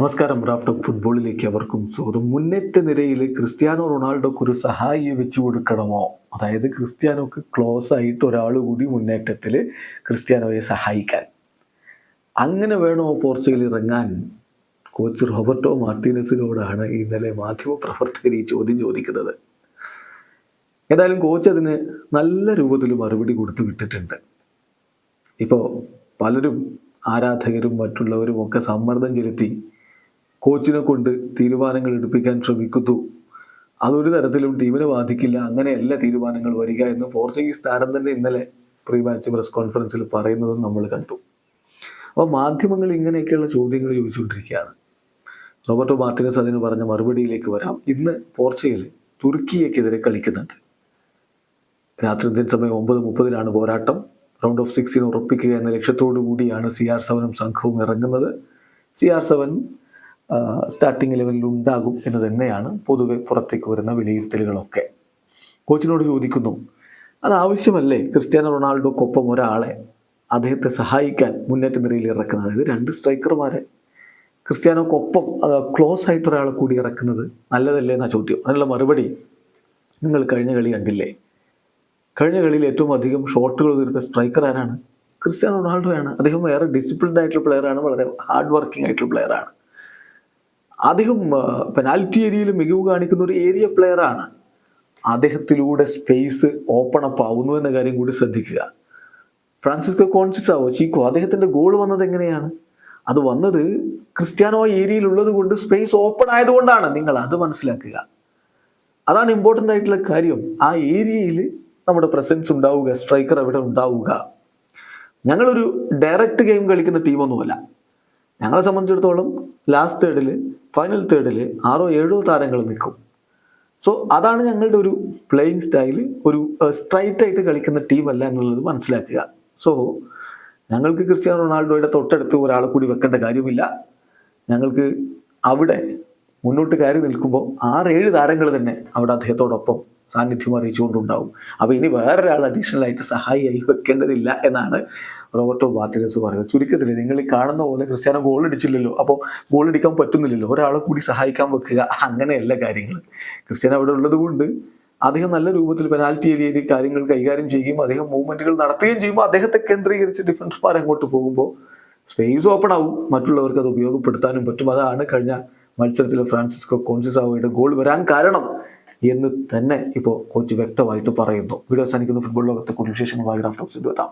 നമസ്കാരം. റാഫ്റ്റ് ഫുട്ബോളിലേക്ക് അവർക്കും സ്വാഗതം. മുന്നേറ്റ നിരയിൽ ക്രിസ്ത്യാനോ റൊണാൾഡോക്ക് ഒരു സഹായിയെ വെച്ചു കൊടുക്കണമോ? അതായത് ക്രിസ്ത്യാനോക്ക് ക്ലോസ് ആയിട്ട് ഒരാൾ കൂടി മുന്നേറ്റത്തിൽ ക്രിസ്ത്യാനോയെ സഹായിക്കാൻ. അങ്ങനെ വേണോ പോർച്ചുഗൽ ഇറങ്ങാൻ? കോച്ച് റോബർട്ടോ മാർട്ടിനസിനോടാണ് ഇന്നലെ മാധ്യമപ്രവർത്തകർ ഈ ചോദ്യം ചോദിക്കുന്നത്. ഏതായാലും കോച്ച് അതിന് നല്ല രൂപത്തിൽ മറുപടി കൊടുത്തു വിട്ടിട്ടുണ്ട്. ഇപ്പോൾ പലരും ആരാധകരും മറ്റുള്ളവരും ഒക്കെ സമ്മർദ്ദം ചെലുത്തി കോച്ചിനെ കൊണ്ട് തീരുമാനങ്ങൾ എടുപ്പിക്കാൻ ശ്രമിക്കുന്നു. അതൊരു തരത്തിലും ടീമിനെ ബാധിക്കില്ല. അങ്ങനെയല്ല തീരുമാനങ്ങൾ വരിക എന്ന് പോർച്ചുഗീസ് താരം തന്നെ ഇന്നലെ പ്രീ മാച്ച് പ്രസ് കോൺഫറൻസിൽ പറയുന്നതും നമ്മൾ കണ്ടു. അപ്പോൾ മാധ്യമങ്ങൾ ഇങ്ങനെയൊക്കെയുള്ള ചോദ്യങ്ങൾ ചോദിച്ചുകൊണ്ടിരിക്കുകയാണ്. റോബർട്ടോ മാർട്ടിനസ് അതിന് പറഞ്ഞ മറുപടിയിലേക്ക് വരാം. ഇന്ന് പോർച്ചുഗൽ തുർക്കിയക്കെതിരെ കളിക്കുന്നുണ്ട്. രാത്രി ഇന്ത്യൻ സമയം ഒമ്പത് മുപ്പതിനാണ് പോരാട്ടം. റൗണ്ട് ഓഫ് സിക്സിന് ഉറപ്പിക്കുക എന്ന ലക്ഷ്യത്തോടു കൂടിയാണ് സി ആർ സെവനും സംഘവും ഇറങ്ങുന്നത്. സി ആർ സെവൻ സ്റ്റാർട്ടിംഗ് ലെവലിൽ ഉണ്ടാകും എന്ന് തന്നെയാണ് പൊതുവെ പുറത്തേക്ക് വരുന്ന വിലയിരുത്തലുകളൊക്കെ. കോച്ചിനോട് ചോദിക്കുന്നു അത് ആവശ്യമല്ലേ? ക്രിസ്ത്യാനോ റൊണാൾഡോക്കൊപ്പം ഒരാളെ അദ്ദേഹത്തെ സഹായിക്കാൻ മുന്നേറ്റ നിരയിൽ ഇറക്കുന്നത്? അതായത് രണ്ട് സ്ട്രൈക്കർമാരെ ക്രിസ്ത്യാനോക്കൊപ്പം ക്ലോസ് ആയിട്ട് ഒരാളെ കൂടി ഇറക്കുന്നത് നല്ലതല്ലേ എന്നാ ചോദ്യം. അതിനുള്ള മറുപടി നിങ്ങൾ കഴിഞ്ഞ കളി കണ്ടില്ലേ? കഴിഞ്ഞ കളിയിൽ ഏറ്റവും അധികം ഷോട്ടുകൾ തീർത്ത സ്ട്രൈക്കർ ആരാണ്? ക്രിസ്ത്യാനോ റൊണാൾഡോയാണ്. അദ്ദേഹം വേറെ ഡിസിപ്ലിൻഡ് ആയിട്ടുള്ള പ്ലെയറാണ് വളരെ ഹാർഡ് വർക്കിംഗ് ആയിട്ടുള്ള പ്ലെയറാണ് അദ്ദേഹം പെനാൽറ്റി ഏരിയയിൽ മികവ് കാണിക്കുന്ന ഒരു ഏരിയ പ്ലെയറാണ് അദ്ദേഹത്തിലൂടെ സ്പേസ് ഓപ്പൺ അപ്പ് ആവുന്നു എന്ന കാര്യം കൂടി ശ്രദ്ധിക്കുക. ഫ്രാൻസിസ്കോ കോൺസിസാവോ ചീക്കോ അദ്ദേഹത്തിന്റെ ഗോൾ വന്നത് എങ്ങനെയാണ്? അത് വന്നത് ക്രിസ്ത്യാനോ ഏരിയയിലുള്ളത് കൊണ്ട് സ്പേസ് ഓപ്പൺ ആയതുകൊണ്ടാണ് നിങ്ങൾ അത് മനസ്സിലാക്കുക. അതാണ് ഇമ്പോർട്ടന്റ് ആയിട്ടുള്ള കാര്യം. ആ ഏരിയയിൽ നമ്മുടെ പ്രസൻസ് ഉണ്ടാവുക സ്ട്രൈക്കർ അവിടെ ഉണ്ടാവുക. ഞങ്ങളൊരു ഡയറക്റ്റ് ഗെയിം കളിക്കുന്ന ടീമൊന്നുമല്ല ഞങ്ങളെ സംബന്ധിച്ചിടത്തോളം ലാസ്റ്റ് തേർഡിൽ ഫൈനൽ തേർഡിൽ ആറോ ഏഴോ താരങ്ങൾ നിൽക്കും. സോ അതാണ് ഞങ്ങളുടെ ഒരു പ്ലേയിങ് സ്റ്റൈൽ ഒരു സ്ട്രൈറ്റ് ആയിട്ട് കളിക്കുന്ന ടീമല്ല എന്നുള്ളത് മനസ്സിലാക്കുക. സോ ഞങ്ങൾക്ക് ക്രിസ്ത്യാനോ റൊണാൾഡോയുടെ തൊട്ടടുത്ത് ഒരാളെ കൂടി വെക്കേണ്ട കാര്യമില്ല. ഞങ്ങൾക്ക് അവിടെ മുന്നോട്ട് കയറി നിൽക്കുമ്പോൾ ആറേഴ് താരങ്ങൾ തന്നെ അവിടെ അദ്ദേഹത്തോടൊപ്പം സാന്നിധ്യം അറിയിച്ചുകൊണ്ടുണ്ടാവും. അപ്പോൾ ഇനി വേറൊരാൾ അഡീഷണൽ ആയിട്ട് സഹായിയായി വെക്കേണ്ടതില്ല എന്നാണ് റോബർട്ടോ മാർട്ടിനസ് പറയുന്നത് ചുരുക്കത്തിൽ നിങ്ങൾ ഈ കാണുന്ന പോലെ ക്രിസ്ത്യാനോ ഗോൾ അടിച്ചില്ലല്ലോ അപ്പോൾ ഗോൾ അടിക്കാൻ പറ്റുന്നില്ലല്ലോ ഒരാളെ കൂടി സഹായിക്കാൻ വെക്കുക അങ്ങനെയല്ല കാര്യങ്ങൾ. ക്രിസ്ത്യാനോ അവിടെ ഉള്ളത് കൊണ്ട് അദ്ദേഹം നല്ല രൂപത്തിൽ പെനാൽറ്റി ഏരിയയിൽ കാര്യങ്ങൾ കൈകാര്യം ചെയ്യുകയും അദ്ദേഹം മൂവ്മെന്റുകൾ നടത്തുകയും ചെയ്യുമ്പോൾ അദ്ദേഹത്തെ കേന്ദ്രീകരിച്ച് ഡിഫൻഡർമാർ അങ്ങോട്ട് പോകുമ്പോൾ സ്പേസ് ഓപ്പൺ ആവും മറ്റുള്ളവർക്ക് അത് ഉപയോഗപ്പെടുത്താനും പറ്റും. അതാണ് കഴിഞ്ഞ മത്സരത്തിൽ ഫ്രാൻസിസ്കോ കോൺസിസാവോയുടെ ഗോൾ വരാൻ കാരണം എന്ന് തന്നെ ഇപ്പോൾ കോച്ച് വ്യക്തമായിട്ട് പറയുന്നു. വീഡിയോ അവസാനിക്കുന്ന. ഫുട്ബോൾ ലോകത്തെ കൂടുതൽ വിശേഷങ്ങളുമായി ഗ്രാഫ് ടോക്സ് എത്താം.